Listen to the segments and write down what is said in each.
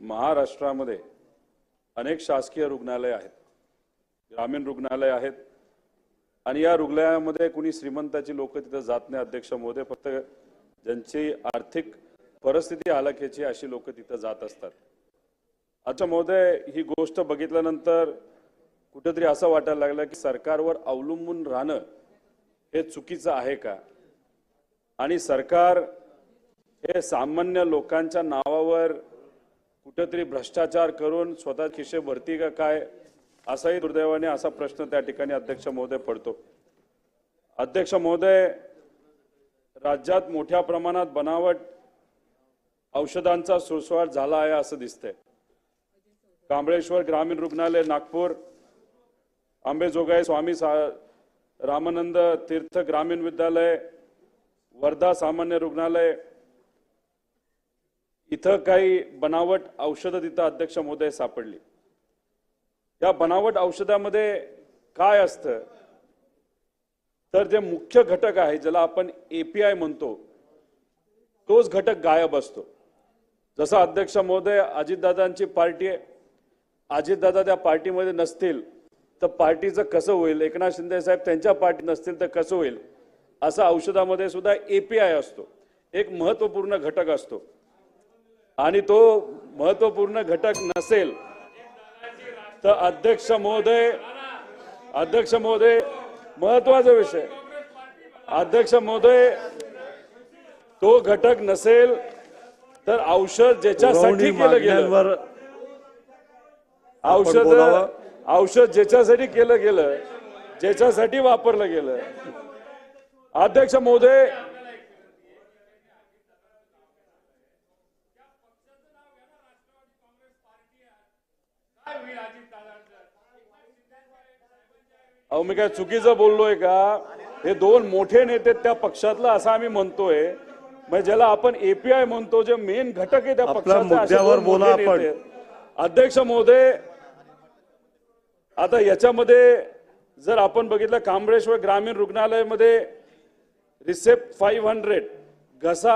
महाराष्ट्रामध्ये अनेक शासकीय रुग्णालय आहेत ग्रामीण रुग्णालय आहेत आणि या रुग्णालयामध्ये कुणी श्रीमंताची लोक तिथं जात नाही अध्यक्ष महोदय फक्त ज्यांची आर्थिक परिस्थिती हालाखीची अशी लोक तिथं जात असतात. अच्छा महोदय ही गोष्ट बघितल्यानंतर कुठेतरी असं वाटायला लागलं की सरकारवर अवलंबून राहणं हे चुकीचं आहे का? आणि सरकार हे सामान्य लोकांच्या नावावर कुठेतरी भ्रष्टाचार करून स्वतः खिशे भरती का काय? असाही दुर्दैवाने असा प्रश्न त्या ठिकाणी अध्यक्ष महोदय पडतो. अध्यक्ष महोदय राज्यात मोठ्या प्रमाणात बनावट औषधांचा सुळसुळाट झाला आहे असं दिसतंय. कांबळेश्वर ग्रामीण रुग्णालय नागपूर आंबेजोगाई स्वामी सा रामानंद तीर्थ ग्रामीण विद्यालय वर्धा सामान्य रुग्णालय इथं काही बनावट औषधं तिथं अध्यक्ष महोदय सापडली. या बनावट औषधामध्ये काय असतं? तर जे मुख्य घटक आहे ज्याला आपण एपीआय म्हणतो तोच घटक गायब असतो. जसं अध्यक्ष महोदय अजितदादांची पार्टी आहे अजितदादा त्या पार्टीमध्ये नसतील तर पार्टीचं कसं होईल? एकनाथ शिंदे साहेब त्यांच्या पार्टी नसतील तर कसं होईल? असं औषधामध्ये सुद्धा एपीआय असतो. एक महत्त्वपूर्ण घटक असतो. आणि तो महत्त्वपूर्ण घटक नसेल तर अध्यक्ष महोदय अध्यक्ष महोदय महत्त्वाचा विषय. अध्यक्ष महोदय तो घटक नसेल तर औषध ज्याच्यासाठी केलं गेलं. औषध. औषध ज्याच्यासाठी केलं गेलं ज्याच्यासाठी वापरलं गेलं. अध्यक्ष महोदय अहो मी काय चुकीचं बोललोय का हे दोन मोठे नेते त्या पक्षातलं असं आम्ही म्हणतोय म्हणजे ज्याला आपण एपीआय म्हणतो जे मेन घटक आहे त्या आपल्या पक्षाचे असे मुद्द्यावर दोन बोला मोठे आपण. नेते आहेत. अध्यक्ष महोदय आता याच्यामध्ये जर आपण बघितलं कांबळेश्वर ग्रामीण रुग्णालयामध्ये रिसेप्ट फाईव्ह हंड्रेड घसा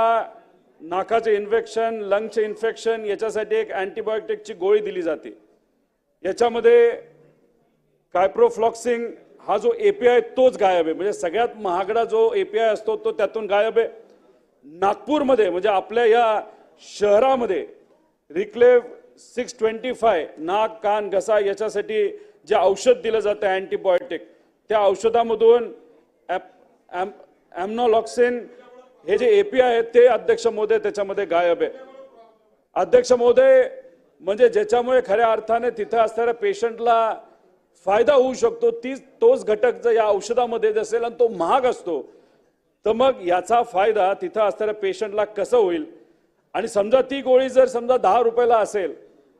नाकाचे इन्फेक्शन लंगचे इन्फेक्शन याच्यासाठी एक अँटीबायोटिकची गोळी दिली जाते याच्यामध्ये कायप्रोफ्लॉक्सिंग हा जो एपीआय तोच गायब आहे. म्हणजे सगळ्यात महागडा जो एपीआय असतो तो त्यातून गायब आहे. नागपूरमध्ये म्हणजे आपल्या या शहरामध्ये रिक्लेव सिक्स ट्वेंटी फाय नाक कान घसा याच्यासाठी जे औषध दिलं जातं अँटीबायोटिक त्या औषधामधून ॲमनॉलॉक्सिन हे जे एपीआय आहे ते अध्यक्ष महोदय त्याच्यामध्ये गायब आहे. अध्यक्ष महोदय म्हणजे ज्याच्यामुळे खऱ्या अर्थाने तिथं असणाऱ्या पेशंटला फायदा होऊ शकतो तीच तोच घटक जर या औषधामध्ये असेल आणि तो महाग असतो तर मग याचा फायदा तिथं असणाऱ्या पेशंटला कसं होईल? आणि समजा ती गोळी जर समजा दहा रुपयाला असेल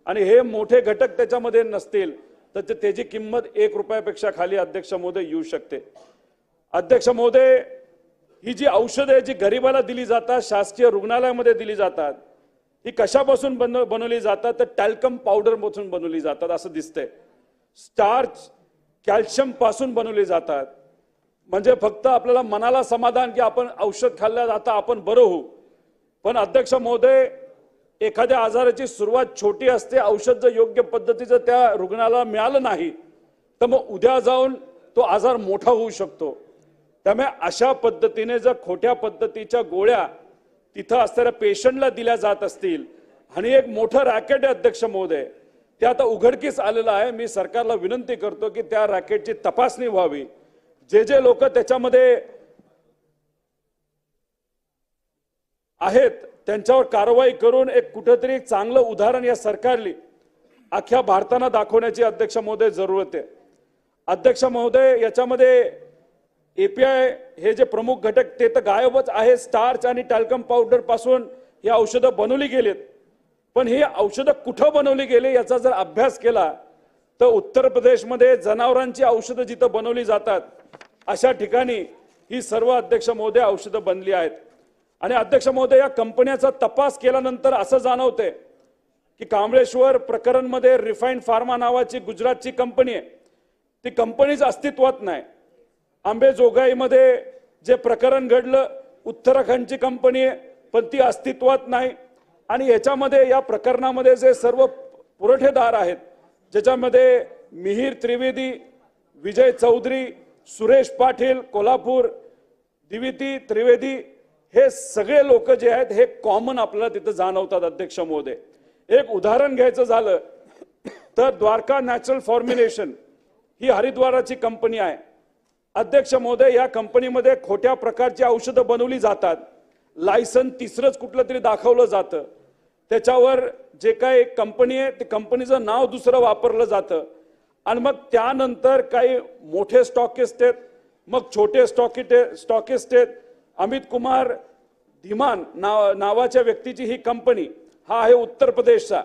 आणि हे मोठे घटक त्याच्यामध्ये नसतील तर ते- त्याची किंमत एक रुपयापेक्षा खाली अध्यक्ष महोदय येऊ शकते. अध्यक्ष महोदय ही जी औषधं आहे जी गरिबाला दिली जातात शासकीय रुग्णालयामध्ये दिली जातात ही कशापासून बन बनवली जातात? तर टॅल्कम पावडरपासून बनवली जातात असं दिसतंय. स्टार्च कॅल्शियमपासून बनवले जातात. म्हणजे फक्त आपल्याला मनाला समाधान की आपण औषध खाल्ल्या जाता आपण बरं होऊ. पण अध्यक्ष महोदय एखाद्या आजाराची सुरुवात छोटी असते औषध जर योग्य पद्धतीचं त्या रुग्णाला मिळालं नाही तर मग उद्या जाऊन तो आजार मोठा होऊ शकतो. त्यामुळे अशा पद्धतीने जर खोट्या पद्धतीच्या गोळ्या तिथं असणाऱ्या पेशंटला दिल्या जात असतील. आणि एक मोठं रॅकेट आहे अध्यक्ष महोदय ते आता उघडकीस आलेलं आहे. मी सरकारला विनंती करतो की त्या रॅकेटची तपासणी व्हावी. जे जे लोक त्याच्यामध्ये आहेत त्यांच्यावर कारवाई करून एक कुठंतरी चांगलं उदाहरण या सरकारली अख्ख्या भारतानं दाखवण्याची अध्यक्ष महोदय जरूरत आहे. अध्यक्ष महोदय याच्यामध्ये एपीआय हे जे प्रमुख घटक ते तर गायबच आहे. स्टार्च आणि टॅल्कम पावडरपासून ही औषधं बनवली गेलीत. पण ही औषधं कुठं बनवली गेले याचा जर अभ्यास केला तर उत्तर प्रदेशमध्ये जनावरांची औषधं जिथं बनवली जातात अशा ठिकाणी ही सर्व अध्यक्ष महोदय औषधं बनली आहेत. आणि अध्यक्ष महोदय या कंपन्याचा तपास केल्यानंतर असं जाणवते की कांबळेश्वर प्रकरणमध्ये रिफाईंड फार्मा नावाची गुजरातची कंपनी आहे. ती कंपनीच अस्तित्वात नाही. आंबेजोगाईमध्ये जे प्रकरण घडलं उत्तराखंडची कंपनी आहे पण ती अस्तित्वात नाही. आणि याच्यामध्ये या प्रकरणामध्ये जे सर्व पुरवठेदार आहेत ज्याच्यामध्ये मिहीर त्रिवेदी विजय चौधरी सुरेश पाटील कोल्हापूर दिविती त्रिवेदी हे सगळे लोक जे आहेत हे कॉमन आपल्याला तिथं जाणवतात अध्यक्ष महोदय. एक उदाहरण घ्यायचं झालं तर द्वारका नॅचरल फॉर्म्युलेशन ही हरिद्वाराची कंपनी आहे. अध्यक्ष महोदय या कंपनीमध्ये खोट्या प्रकारची औषधं बनवली जातात. लायसन तिसरंच कुठलं तरी दाखवलं जातं. त्याच्यावर जे काही कंपनी आहे ते कंपनीचं नाव दुसरं वापरलं जातं. आणि मग त्यानंतर काही मोठे स्टॉकिस्ट आहेत मग छोटे स्टॉकिटे स्टॉकिस्ट आहेत. अमित कुमार धीमान नाव नावाच्या व्यक्तीची ही कंपनी हा आहे उत्तर प्रदेशचा.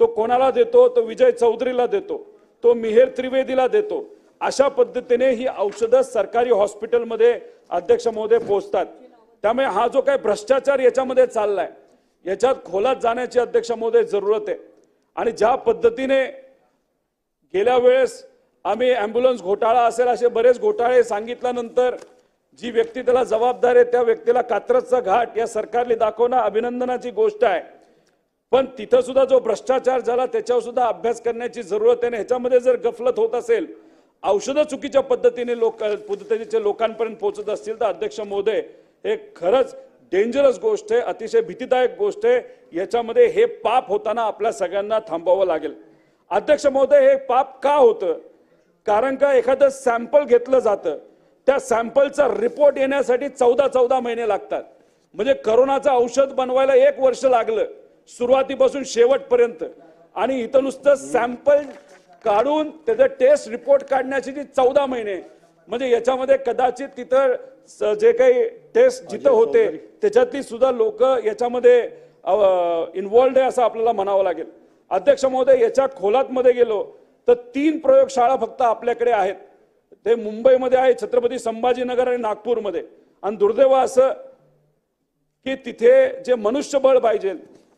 तो कोणाला देतो? तो विजय चौधरीला देतो. तो मिहेर त्रिवेदीला देतो. अशा पद्धतीने ही औषधं सरकारी हॉस्पिटलमध्ये अध्यक्ष महोदय पोहोचतात. त्यामुळे हा जो काही भ्रष्टाचार याच्यामध्ये चाललाय याच्यात खोलात जाण्याची अध्यक्ष महोदय जरूरत आहे. आणि ज्या पद्धतीने गेल्या वेळेस आम्ही ॲम्ब्युलन्स घोटाळा असेल असे बरेच घोटाळे सांगितल्यानंतर जी व्यक्ती त्याला जबाबदार आहे त्या व्यक्तीला कात्रजचा घाट या सरकारने दाखवणं अभिनंदनाची गोष्ट आहे. पण तिथं सुद्धा जो भ्रष्टाचार झाला त्याच्यावर सुद्धा अभ्यास करण्याची जरूरत आहे. आणि ह्याच्यामध्ये जर गफलत होत असेल औषधं चुकीच्या पद्धतीने लोक पद्धतीचे लोकांपर्यंत पोहोचत असतील तर अध्यक्ष महोदय हे खरंच डेंजरस गोष्ट आहे अतिशय भीतीदायक गोष्ट आहे. याच्यामध्ये हे पाप होताना आपल्या सगळ्यांना थांबवावं लागेल. अध्यक्ष महोदय हे पाप का होतं? कारण का एखादं सॅम्पल घेतलं जातं? त्या सॅम्पलचा रिपोर्ट येण्यासाठी चौदा चौदा महिने लागतात. म्हणजे करोनाचं औषध बनवायला एक वर्ष लागलं. सुरुवातीपासून शेवटपर्यंत. आणि इथं नुसतं सॅम्पल काढून त्याचं टेस्ट रिपोर्ट काढण्याची जी चौदा महिने म्हणजे याच्यामध्ये कदाचित तिथं जे काही टेस्ट जिथं होते त्याच्यातली सुद्धा लोक याच्यामध्ये इन्वॉल्ड आहे असं आपल्याला म्हणावं लागेल. अध्यक्ष महोदय याच्या खोलात मध्ये गेलो तर तीन प्रयोगशाळा फक्त आपल्याकडे आहेत. ते मुंबईमध्ये आहे छत्रपती संभाजीनगर आणि नागपूरमध्ये. आणि दुर्दैव असं की तिथे जे मनुष्यबळ पाहिजे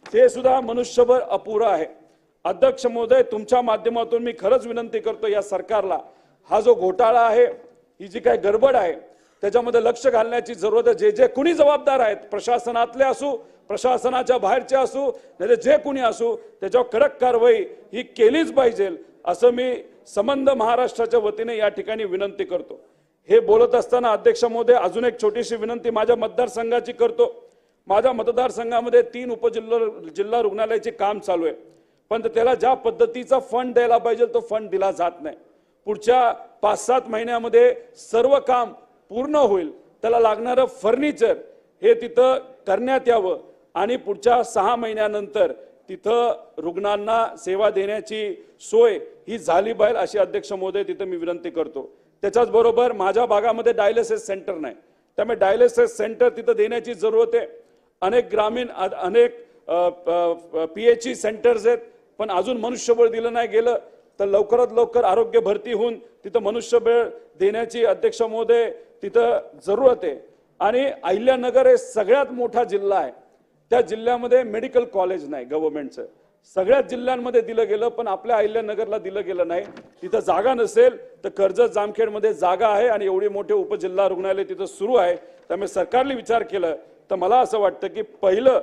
ते सुद्धा मनुष्यबळ अपुरं आहे. अध्यक्ष महोदय तुमच्या माध्यमातून मी खरंच विनंती करतो या सरकारला. हा जो घोटाळा आहे ही जी काही गडबड आहे त्याच्यामध्ये लक्ष घालण्याची जरूरत आहे. जे जे कुणी जबाबदार आहेत प्रशासनातले असू प्रशासनाच्या बाहेरचे असू नाही जे कुणी असू त्याच्यावर कडक कारवाई ही केलीच पाहिजे. असं मी संबंध महाराष्ट्राच्या वतीने या ठिकाणी विनंती करतो. हे बोलत असताना अध्यक्ष महोदय अजून एक छोटीशी विनंती माझ्या मतदारसंघाची करतो. माझ्या मतदारसंघामध्ये तीन उपजिल्हा जिल्हा रुग्णालयाचे काम चालू आहे. पण त्याला ज्या पद्धतीचा फंड द्यायला पाहिजे तो फंड दिला जात नाही. पुढच्या पाच सात महिन्यामध्ये सर्व काम पूर्ण होईल. त्याला लागणारं फर्निचर हे तिथं करण्यात यावं. आणि पुढच्या सहा महिन्यानंतर तिथं रुग्णांना सेवा देण्याची सोय ही झाली पाहिजे अशी अध्यक्ष महोदय तिथं मी विनंती करतो. त्याच्याच बरोबर माझ्या भागामध्ये डायलिसिस सेंटर नाही. त्यामुळे डायलिसिस सेंटर तिथं देण्याची जरूरत आहे. अनेक ग्रामीण अनेक पी एच ई सेंटर्स आहेत पण अजून मनुष्यबळ दिलं नाही गेलं. तर लवकरात लवकर आरोग्य भरती होऊन तिथं मनुष्यबळ देण्याची अध्यक्ष महोदय तिथं जरूरत आहे. आणि अहिल्यानगर हे सगळ्यात मोठा जिल्हा आहे. त्या जिल्ह्यामध्ये मेडिकल कॉलेज नाही गव्हर्नमेंटचं. सगळ्याच जिल्ह्यांमध्ये दिलं गेलं पण आपल्या अहिल्यानगरला दिलं गेलं नाही. तिथं जागा नसेल तर कर्जत जामखेडमध्ये जागा आहे आणि एवढे मोठे उपजिल्हा रुग्णालय तिथं सुरू आहे. त्यामुळे सरकारने विचार केलं तर मला असं वाटतं की पहिलं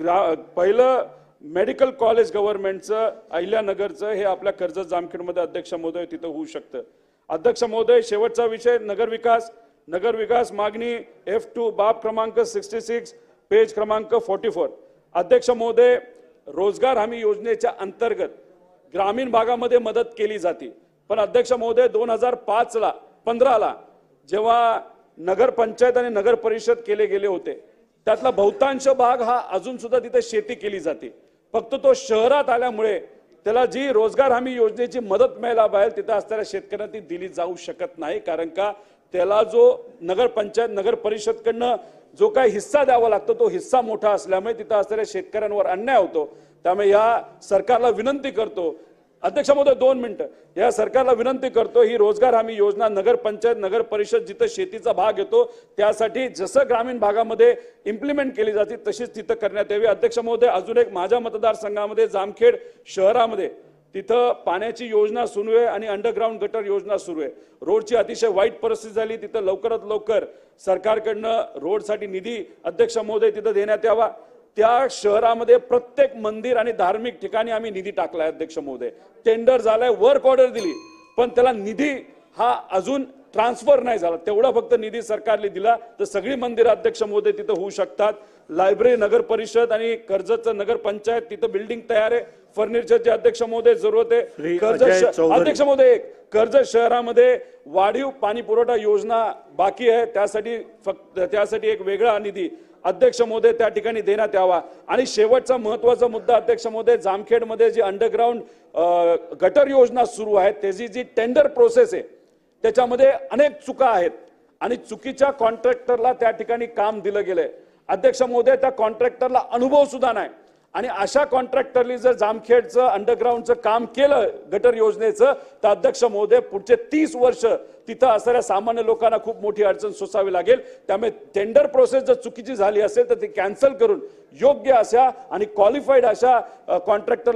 ग्रा पहिलं मेडिकल कॉलेज गव्हर्नमेंटचं अहिल्यानगरचं हे आपल्या कर्जत जामखेडमध्ये अध्यक्ष महोदय तिथं होऊ शकतं. अध्यक्ष महोदय शेवटचा विषय नगर विकास. नगर विकास मागणी एफ टू बाब क्रमांक सिक्स्टी सिक्स पेज क्रमांक फोर्टी फोर अध्यक्ष महोदय रोजगार हमी योजनेच्या अंतर्गत ग्रामीण भागामध्ये मदत केली जाते. पण अध्यक्ष महोदय दोन हजार पाचला पंधराला जेव्हा नगरपंचायत आणि नगर परिषद केले गेले होते त्यातला बहुतांश भाग हा अजून सुद्धा तिथे शेती केली जाते. फक्त तो शहरात आल्यामुळे त्याला जी रोजगार हमी योजनेची मदत मिळायला बाहेर तिथं असणाऱ्या शेतकऱ्यांना ती दिली जाऊ शकत नाही कारण का त्याला जो नगरपंचायत नगर परिषदकडनं जो काही हिस्सा द्यावा लागतो तो हिस्सा मोठा असल्यामुळे तिथं असणाऱ्या शेतकऱ्यांवर अन्याय होतो. त्यामुळे या सरकारला विनंती करतो अध्यक्ष महोदय दोन मिनिटं. या सरकारला विनंती करतो ही रोजगार हमी योजना नगर पंचायत नगर परिषद जिथं शेतीचा भाग येतो त्यासाठी जसं ग्रामीण भागामध्ये इम्प्लिमेंट केली जाते तशीच तिथं करण्यात यावी. अध्यक्ष महोदय अजून एक माझ्या मतदारसंघामध्ये जामखेड शहरामध्ये तिथं पाण्याची योजना सुरू आहे आणि अंडरग्राऊंड गटर योजना सुरू आहे. रोडची अतिशय वाईट परिस्थिती झाली तिथं लवकरात लवकर सरकारकडनं रोडसाठी निधी अध्यक्ष महोदय तिथं देण्यात यावा. त्या शहरामध्ये प्रत्येक मंदिर आणि धार्मिक ठिकाणी आम्ही निधी टाकलाय अध्यक्ष महोदय. टेंडर झालाय वर्क ऑर्डर दिली. पण त्याला निधी हा अजून ट्रान्सफर नाही झाला. तेवढा फक्त निधी सरकारने दिला. तर सगळी मंदिर अध्यक्ष महोदय तिथं होऊ शकतात. लायब्ररी नगर परिषद आणि कर्जतचं नगर पंचायत तिथं बिल्डिंग तयार आहे. फर्निचरचे अध्यक्ष महोदय जरूरत आहे. कर्जत चौधरी. अध्यक्ष महोदय एक, कर्जत शहरामध्ये वाढीव पाणी पुरवठा योजना बाकी आहे. त्यासाठी फक्त त्यासाठी एक वेगळा निधी. अध्यक्ष महोदय त्या ठिकाणी देण्यात यावा. आणि शेवटचा महत्त्वाचा मुद्दा अध्यक्ष महोदय जामखेडमध्ये जी अंडरग्राऊंड गटर योजना सुरू आहे त्याची जी टेंडर प्रोसेस आहे त्याच्यामध्ये अनेक चुका आहेत. आणि चुकीच्या कॉन्ट्रॅक्टरला त्या ठिकाणी काम दिलं गेलंय. अध्यक्ष महोदय त्या कॉन्ट्रॅक्टरला अनुभव सुद्धा नाही. आणि अशा कॉन्ट्रॅक्टरनी जर जामखेडचं अंडरग्राऊंडचं काम केलं गटर योजनेचं तर अध्यक्ष महोदय पुढचे तीस वर्ष तिथं असणाऱ्या सामान्य लोकांना खूप मोठी अडचण सोसावी लागेल. त्यामुळे टेंडर प्रोसेस जर चुकीची झाली असेल तर ती कॅन्सल करून योग्य अशा आणि क्वालिफाईड अशा कॉन्ट्रॅक्टरला